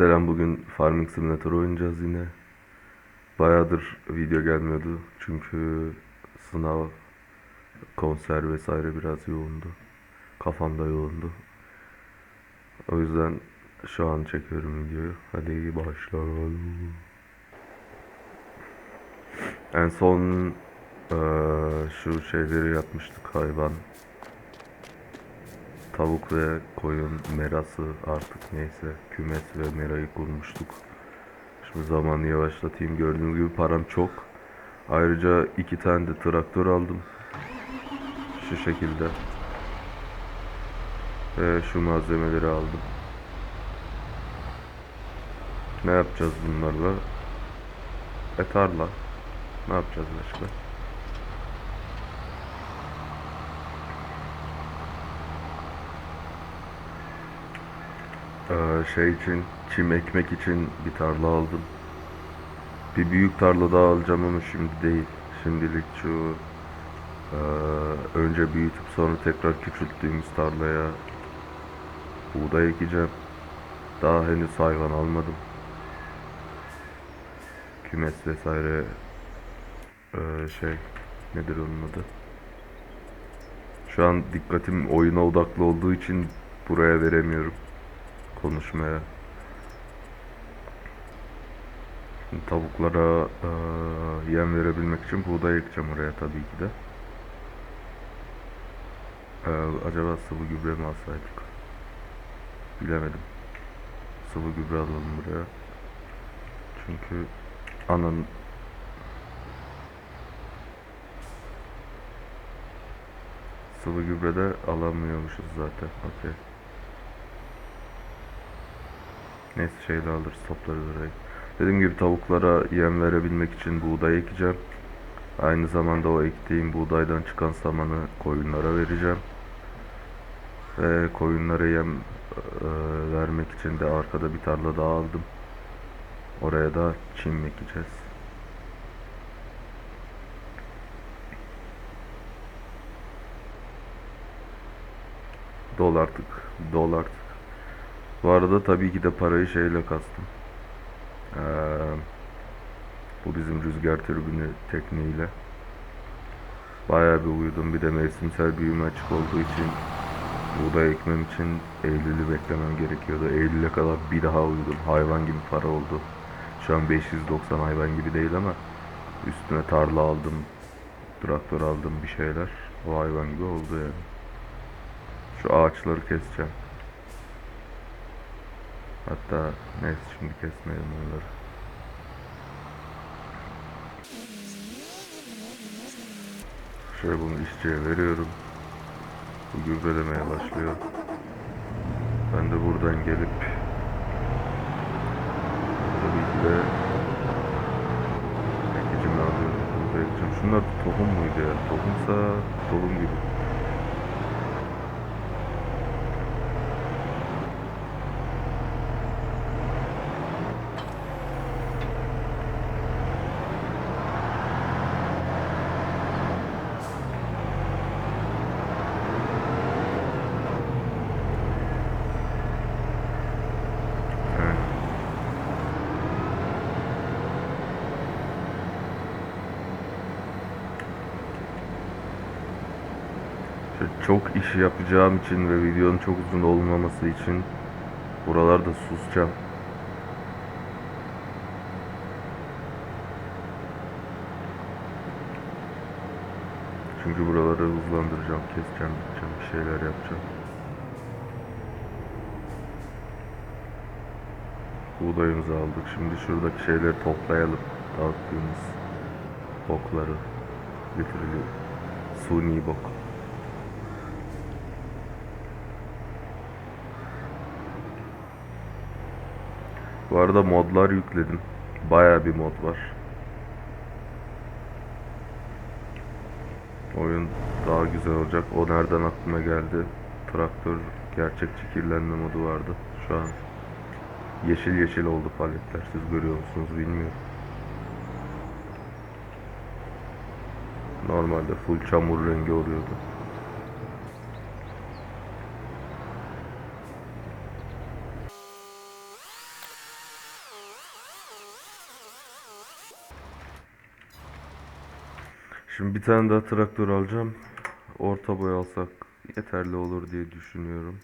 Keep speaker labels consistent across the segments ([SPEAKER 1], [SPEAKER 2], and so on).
[SPEAKER 1] Selam bugün Farming Simulator oynayacağız yine. Bayağıdır video gelmiyordu çünkü sınav, konser vesaire biraz yoğundu. Kafamda yoğundu. O yüzden şu an çekiyorum videoyu. Hadi başlayalım. En son eee, şu şeyleri yapmıştık hayvan. Tavuk ve koyun merası artık neyse kümes ve merayı kurmuştuk. Şimdi zamanı yavaşlatayım. Gördüğünüz gibi param çok. Ayrıca iki tane de traktör aldım. Şu şekilde. Ve şu malzemeleri aldım. Ne yapacağız bunlarla? E tarla. Ne yapacağız başka? Şey için, çim ekmek için bir tarla aldım. Bir büyük tarla daha alacağım ama şimdi değil. Şimdilik şu eee, önce büyütüp sonra tekrar küçülttüğümüz tarlaya buğday ekeceğim. Daha henüz hayvan almadım. Kümes vesaire eee, şey nedir onun adı? Şu an dikkatim oyuna odaklı olduğu için buraya veremiyorum konuşmaya. Şimdi tavuklara eee, yem verebilmek için buğday ekeceğim oraya tabii ki de. Eee, acaba sıvı gübre mi alsaydık? Bilemedim. Sıvı gübre alalım buraya. Çünkü anın sıvı gübre de alamıyormuşuz zaten. Okey. Neyse şeyle alırız toplarız orayı. Dediğim gibi tavuklara yem verebilmek için buğday ekeceğim. Aynı zamanda o ektiğim buğdaydan çıkan samanı koyunlara vereceğim. Ve koyunlara yem e, vermek için de arkada bir tarla daha aldım. Oraya da çim ekeceğiz. Dol artık. Dol artık. Bu arada tabii ki de parayı şeyle kastım. Ee, bu bizim rüzgar türbünü tekniğiyle. Bayağı bir uyudum. Bir de mevsimsel büyüme açık olduğu için buğday ekmem için Eylül'ü beklemem gerekiyordu. Eylül'e kadar bir daha uyudum. Hayvan gibi para oldu. Şu an 590 hayvan gibi değil ama üstüne tarla aldım. Traktör aldım bir şeyler. O hayvan gibi oldu yani. Şu ağaçları keseceğim. Hatta neyse şimdi kesmeyelim onları. Şöyle bunu işçiye veriyorum. Bu gübrelemeye başlıyor. Ben de buradan gelip tabii ki de ekicimi alıyorum. Ekeceğim. Şunlar tohum muydu ya? Tohumsa tohum gibi. Evet. İşte çok iş yapacağım için ve videonun çok uzun olmaması için buralarda susacağım. Çünkü buraları hızlandıracağım, keseceğim, biteceğim, bir şeyler yapacağım. Buğdayımızı aldık. Şimdi şuradaki şeyleri toplayalım. Dağıttığımız bokları. Literally suni bok. Bu arada modlar yükledim. Baya bir mod var. Oyun daha güzel olacak. O nereden aklıma geldi? Traktör gerçekçi kirlenme modu vardı. Şu an yeşil yeşil oldu paletler. Siz görüyor musunuz bilmiyorum. Normalde full çamur rengi oluyordu. Şimdi bir tane daha traktör alacağım. Orta boy alsak yeterli olur diye düşünüyorum.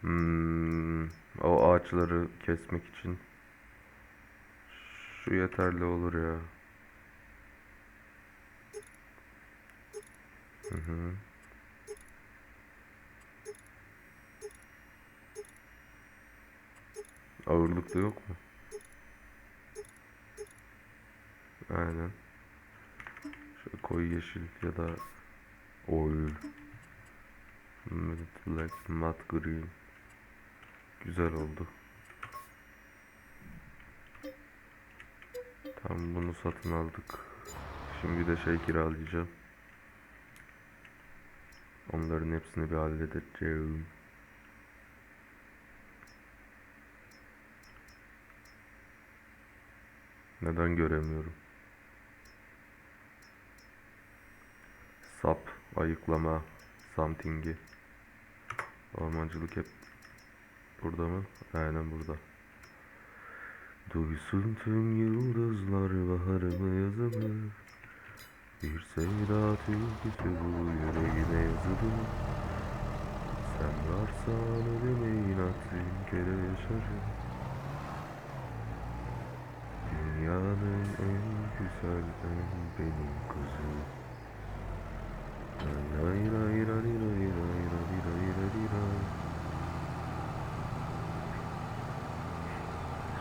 [SPEAKER 1] Hmm, o ağaçları kesmek için. Şu yeterli olur ya. Hı hı. Ağırlıkta yok mu? Aynen. Şöyle koyu yeşil ya da oil. Like mat green. Güzel oldu. Tamam bunu satın aldık. Şimdi de şey kiralayacağım. Onların hepsini bir halledeceğim. Neden göremiyorum? Sap, ayıklama, something'i. Ormancılık hep burada mı? Aynen burada. Duysun tüm yıldızlar baharımı yazımı. Bir sevda türküsü bu yüreğime yazılı. Sen varsan ölüme inat bin kere yaşarım. Dünyanın en güzel en benim kızım.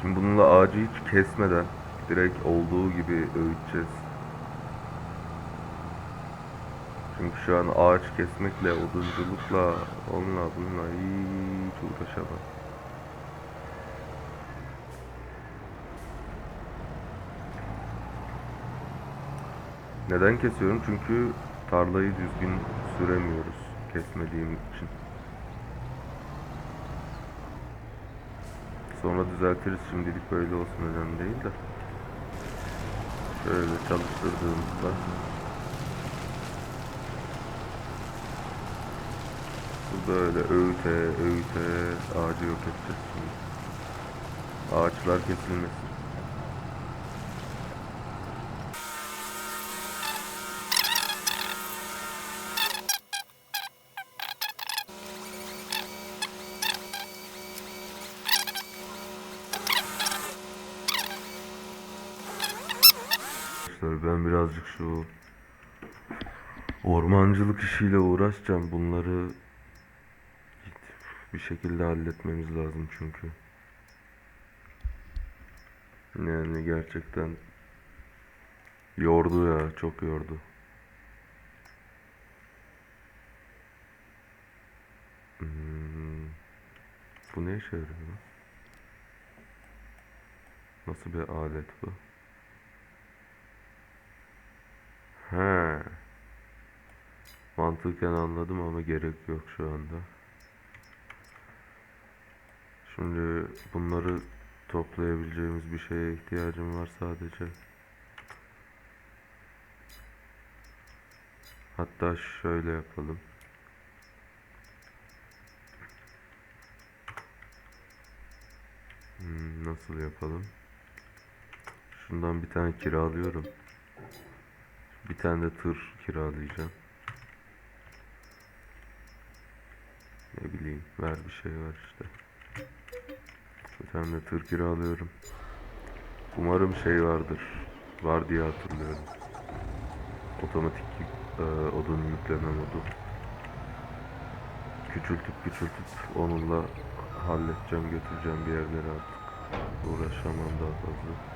[SPEAKER 1] Şimdi bununla ağacı hiç kesmeden direkt olduğu gibi öğüteceğiz. Çünkü şu an ağaç kesmekle, odunculukla, onunla bununla hiç uğraşamam. Neden kesiyorum? Çünkü tarlayı düzgün süremiyoruz kesmediğim için. Sonra düzeltiriz şimdilik böyle olsun önemli değil de. Şöyle çalıştırdığımızda bu böyle öğüte öğüte ağacı yok edeceğiz şimdi. Ağaçlar kesilmesin. Şu ormancılık işiyle uğraşacağım. Bunları bir şekilde halletmemiz lazım çünkü. Yani gerçekten yordu ya, çok yordu. Hmm, bu ne işe yarıyor? Nasıl bir alet bu? He. Mantıken anladım ama gerek yok şu anda. Şimdi bunları toplayabileceğimiz bir şeye ihtiyacım var sadece. Hatta şöyle yapalım. Hmm, nasıl yapalım? Şundan bir tane kiralıyorum. Bir tane de tır kiralayacağım. Ne bileyim, ver bir şey var işte. Bir tane de tır kiralıyorum. Umarım şey vardır. Var diye hatırlıyorum. Otomatik e, odun yükleme modu. Küçültüp küçültüp onunla halledeceğim, götüreceğim bir yerlere artık. Uğraşamam daha fazla.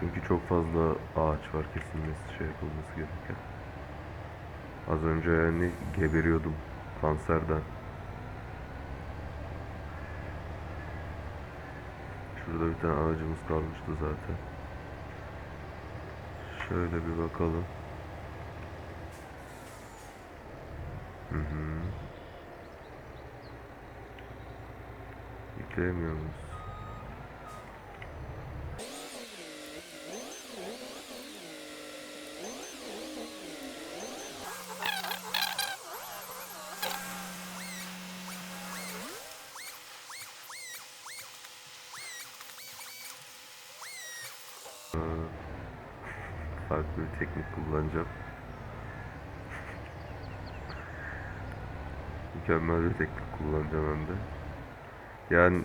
[SPEAKER 1] Çünkü çok fazla ağaç var kesilmesi, şey yapılması gereken. Az önce yani geberiyordum kanserden. Şurada bir tane ağacımız kalmıştı zaten. Şöyle bir bakalım. Hı hı. Yükleyemiyor muyuz? Kullanacağım. Mükemmel bir teknik kullanacağım hem de. Yani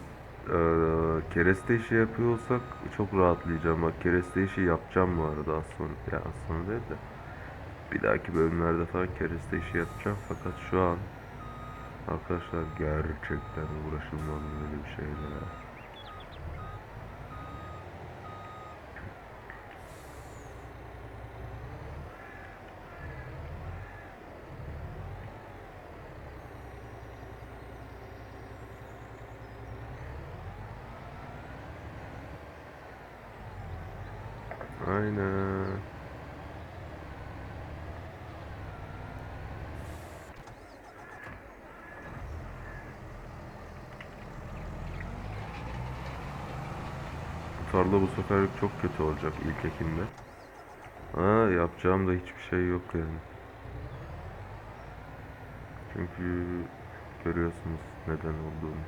[SPEAKER 1] eee kereste işi yapıyor olsak çok rahatlayacağım. Bak kereste işi yapacağım bu arada az sonra. Ya az sonra değil de. Bir dahaki bölümlerde falan kereste işi yapacağım. Fakat şu an arkadaşlar gerçekten uğraşılmaz böyle bir şeyle. Tarla bu sefer çok kötü olacak ilk ekimde. Ha yapacağım da hiçbir şey yok yani. Çünkü görüyorsunuz neden olduğunu.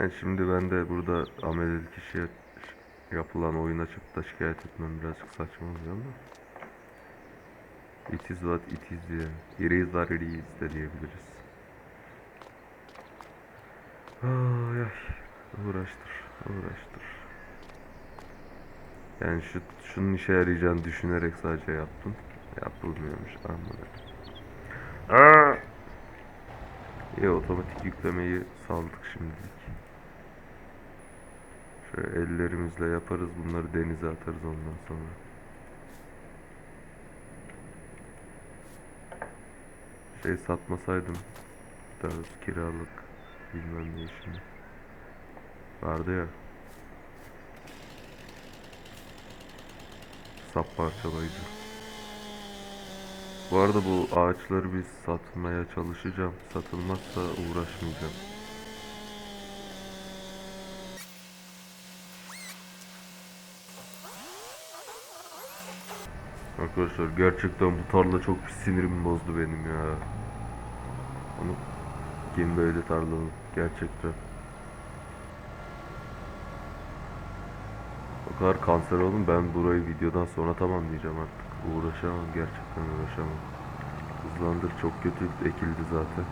[SPEAKER 1] Yani şimdi ben de burada amelelik işi yapılan oyun açıp da şikayet etmem birazcık saçma oluyor ama It is what it is diye. It is what it is de diyebiliriz. Ay ay. Uğraştır. Uğraştır. Yani şu, şunun işe yarayacağını düşünerek sadece yaptım. Yapılmıyormuş. Anladım. İyi otomatik yüklemeyi saldık şimdilik. Şöyle ellerimizle yaparız bunları denize atarız ondan sonra. Şey satmasaydım daha kiralık bilmem ne işini. Vardı ya. Sap parçalayıcı. Bu arada bu ağaçları biz satmaya çalışacağım. Satılmazsa uğraşmayacağım. Arkadaşlar gerçekten bu tarla çok bir sinirimi bozdu benim ya. Onu kim böyle tarlanın gerçekten. O kadar kanser oldum ben burayı videodan sonra tamamlayacağım artık. Uğraşamam gerçekten uğraşamam. Hızlandır çok kötü ekildi zaten.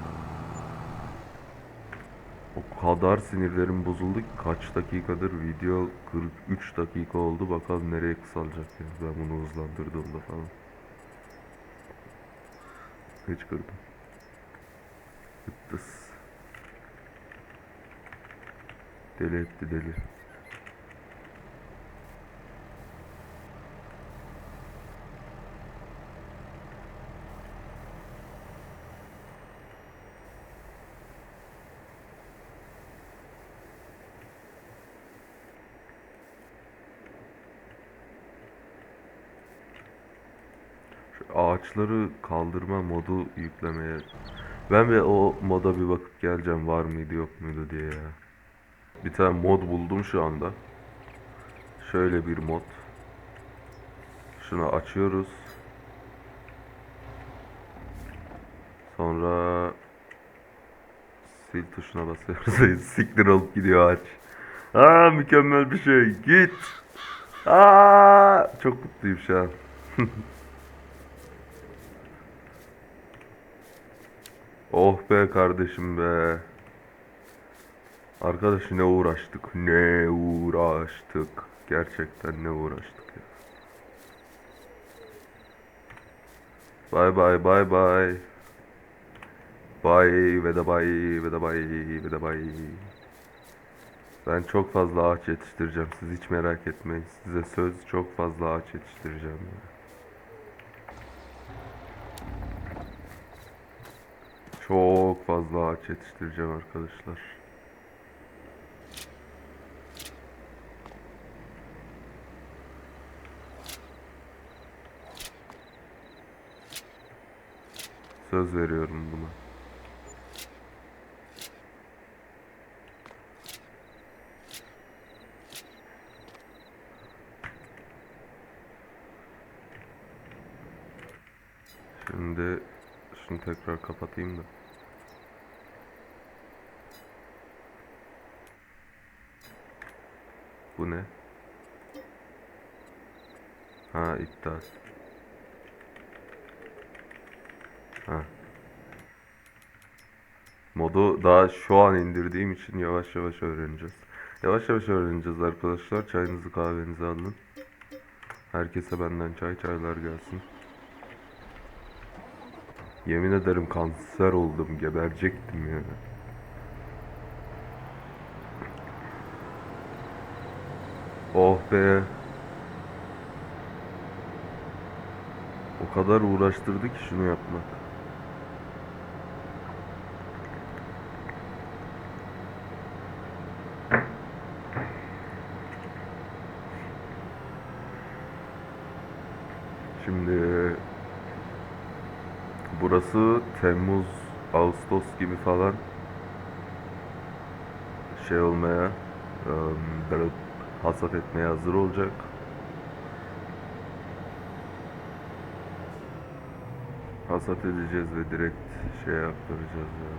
[SPEAKER 1] Kadar sinirlerim bozuldu ki kaç dakikadır video 43 dakika oldu bakalım nereye kısalacak ya. Ben bunu hızlandırdığımda falan. Hiç kırdım. Hıttız. Deli etti deli. Şu ağaçları kaldırma modu yüklemeye. Ben ve o moda bir bakıp geleceğim var mıydı yok muydu diye ya. Bir tane mod buldum şu anda. Şöyle bir mod. Şunu açıyoruz. Sonra sil tuşuna basıyoruz. Siktir olup gidiyor ağaç. Aa mükemmel bir şey. Git. Aa çok mutluyum şu an. Oh be kardeşim be. Arkadaş ne uğraştık. Ne uğraştık. Gerçekten ne uğraştık ya. Bye bye bye bye. Bye ve de bye ve de bye ve bye. Ben çok fazla ağaç yetiştireceğim. Siz hiç merak etmeyin. Size söz çok fazla ağaç yetiştireceğim. ya. Çok fazla ağaç yetiştireceğim arkadaşlar. Söz veriyorum buna. Şimdi şunu tekrar kapatayım da. Bu ne? Ha iptal. Ha. Modu daha şu an indirdiğim için yavaş yavaş öğreneceğiz. Yavaş yavaş öğreneceğiz arkadaşlar. Çayınızı kahvenizi alın. Herkese benden çay çaylar gelsin. Yemin ederim kanser oldum. Geberecektim ya. Oh be. O kadar uğraştırdı ki şunu yapmak. Şimdi burası Temmuz, Ağustos gibi falan şey olmaya, em, böyle hasat etmeye hazır olacak. Hasat edeceğiz ve direkt şeye aktaracağız ya.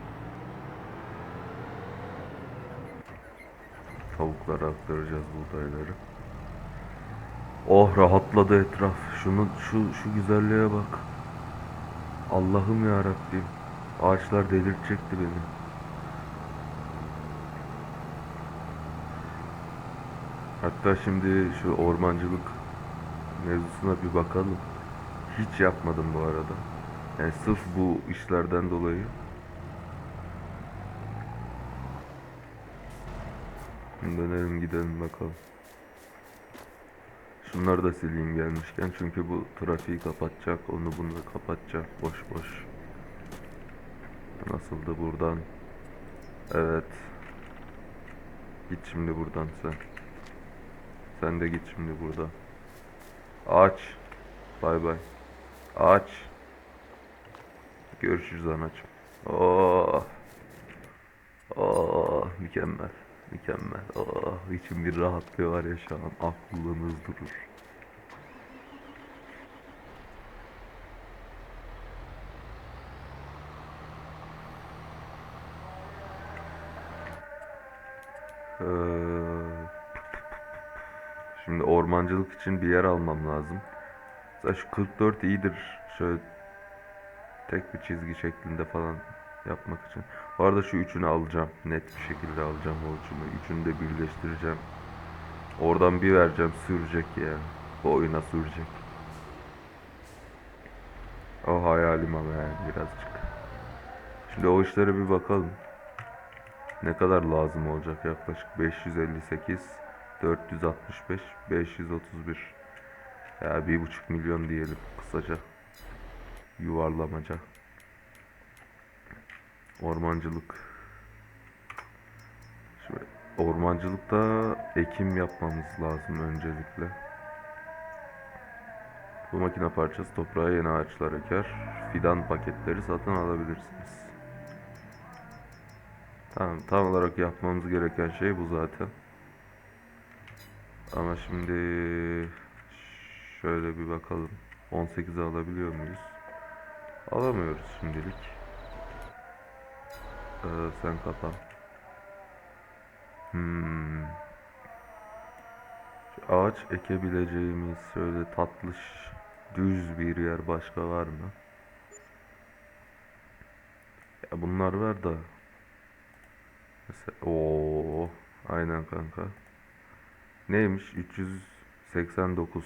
[SPEAKER 1] Tavuklara aktaracağız buğdayları. Oh rahatladı etraf. Şunu şu şu güzelliğe bak. Allah'ım ya Rabbim. Ağaçlar delirtecekti beni. Hatta şimdi şu ormancılık mevzusuna bir bakalım. Hiç yapmadım bu arada. Yani sırf bu işlerden dolayı. Dönelim gidelim bakalım. Şunları da sileyim gelmişken çünkü bu trafiği kapatacak, onu bunu da kapatacak boş boş. Nasıldı buradan? Evet. Git şimdi buradan sen. Sen de git şimdi buradan. Aç. Bay bay. Aç. Görüşürüz anacığım. Oh. Oh mükemmel. Mükemmel. Oh içim bir rahatlıyor var ya şu an. Aklınız durur. Ee, şimdi ormancılık için bir yer almam lazım. Mesela şu 44 iyidir. Şöyle tek bir çizgi şeklinde falan yapmak için. Bu arada şu üçünü alacağım. Net bir şekilde alacağım o üçünü. De birleştireceğim. Oradan bir vereceğim sürecek ya. Bu oyuna sürecek. O hayalim ama yani birazcık. Şimdi o işlere bir bakalım. Ne kadar lazım olacak yaklaşık 558 465 531 ya bir buçuk milyon diyelim kısaca yuvarlamaca ormancılık Şimdi ormancılıkta ekim yapmamız lazım öncelikle bu makine parçası toprağa yeni ağaçlar eker fidan paketleri satın alabilirsiniz Tamam, tam olarak yapmamız gereken şey bu zaten. Ama şimdi şöyle bir bakalım. 18'e alabiliyor muyuz? Alamıyoruz şimdilik. Ee, sen kapa. Hmm. Ağaç ekebileceğimiz şöyle tatlış düz bir yer başka var mı? Ya bunlar var da Mesela, oo, aynen kanka. Neymiş? 389.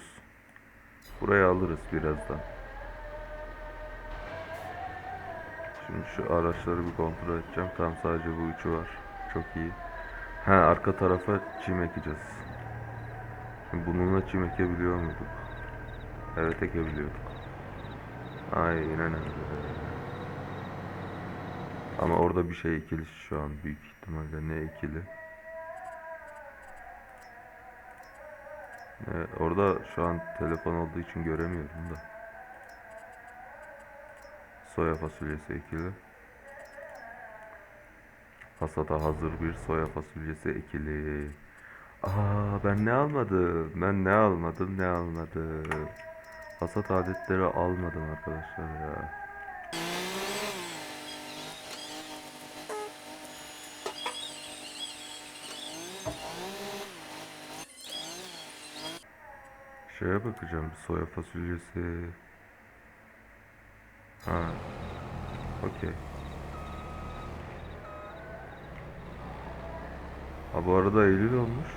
[SPEAKER 1] Burayı alırız birazdan. Şimdi şu araçları bir kontrol edeceğim. Tam sadece bu üçü var. Çok iyi. Ha arka tarafa çim ekeceğiz. Şimdi bununla çim ekebiliyor muyduk? Evet ekebiliyorduk. Aynen öyle. Ama orada bir şey ekili şu an büyük ihtimalle ne ekili? Evet, orada şu an telefon olduğu için göremiyorum da. Soya fasulyesi ekili. Hasata hazır bir soya fasulyesi ekili. Aa ben ne almadım? Ben ne almadım? Ne almadım? hasat adetleri almadım arkadaşlar ya. Şeye bakacağım soya fasulyesi. Ha. Okey. Ha bu arada Eylül olmuş.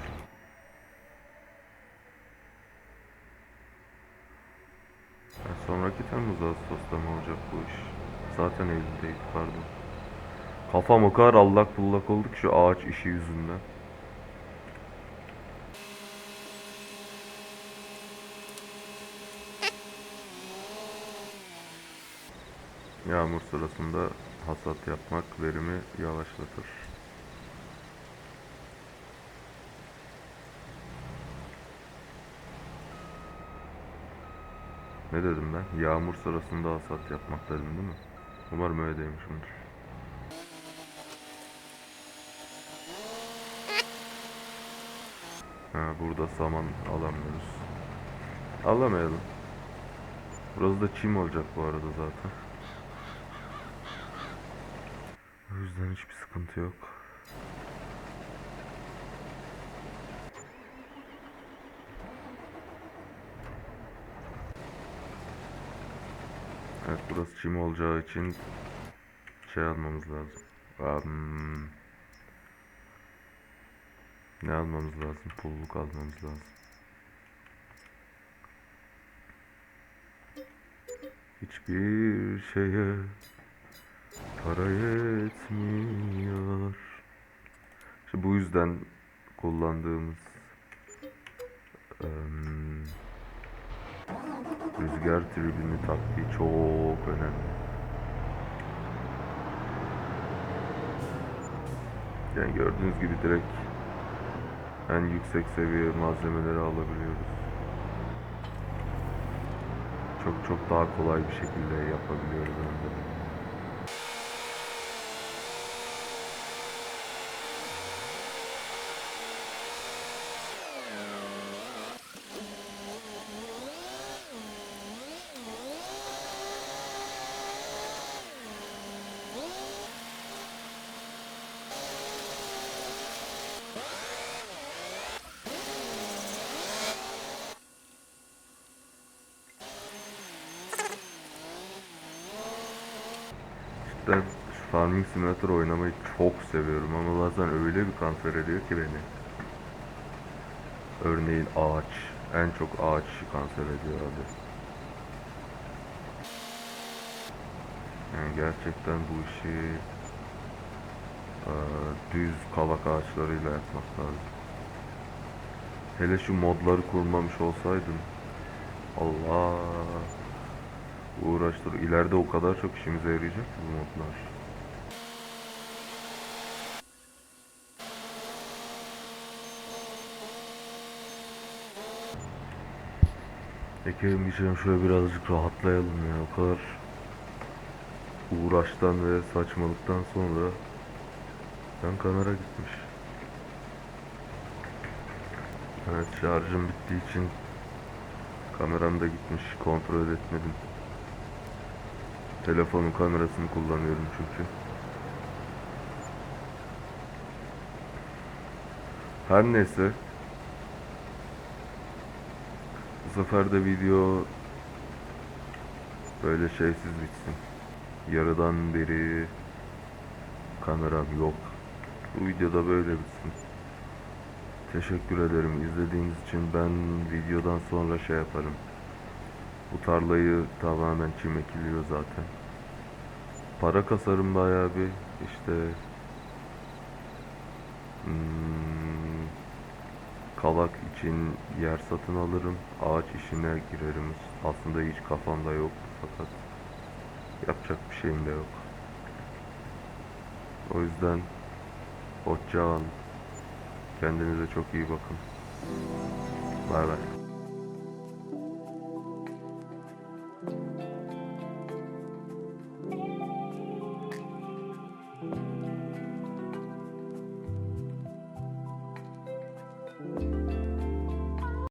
[SPEAKER 1] Ha, sonraki Temmuz Ağustos'ta mı olacak bu iş? Zaten Eylül'deydi pardon. Kafam o kadar allak bullak oldu ki şu ağaç işi yüzünden. Yağmur sırasında hasat yapmak verimi yavaşlatır. Ne dedim ben? Yağmur sırasında hasat yapmak dedim değil mi? Umarım öyle demişimdir. Ha, burada saman alamıyoruz. Alamayalım. Burası da çim olacak bu arada zaten. O yüzden hiçbir sıkıntı yok. Evet burası çim olacağı için şey almamız lazım. Am, ne almamız lazım? Pulluk almamız lazım. Hiçbir şeye para yetmiyor. İşte bu yüzden kullandığımız em, rüzgar tribünü taktiği çok önemli. Yani gördüğünüz gibi direkt en yüksek seviye malzemeleri alabiliyoruz. Çok çok daha kolay bir şekilde yapabiliyoruz hem de. Ben şu Farming Simulator oynamayı çok seviyorum ama bazen öyle bir kanser ediyor ki beni. Örneğin ağaç. En çok ağaç kanser ediyor abi. Yani gerçekten bu işi eee, düz kavak ağaçlarıyla yapmak lazım. Hele şu modları kurmamış olsaydım. Allah uğraştır. İleride o kadar çok işimize yarayacak ki bu modlar. Ekelim geçelim şöyle birazcık rahatlayalım ya. O kadar uğraştan ve saçmalıktan sonra ben kamera gitmiş. Evet şarjım bittiği için kameram da gitmiş. Kontrol etmedim. Telefonun kamerasını kullanıyorum çünkü. Her neyse. Bu sefer de video böyle şeysiz bitsin. Yarıdan beri kameram yok. Bu videoda böyle bitsin. Teşekkür ederim izlediğiniz için. Ben videodan sonra şey yaparım. Bu tarlayı tamamen çim ekiliyor zaten. Para kasarım bayağı bir işte hmm, kavak için yer satın alırım. Ağaç işine girerim. Aslında hiç kafamda yok fakat yapacak bir şeyim de yok. O yüzden hoşça kalın. Kendinize çok iyi bakın. Bay bay.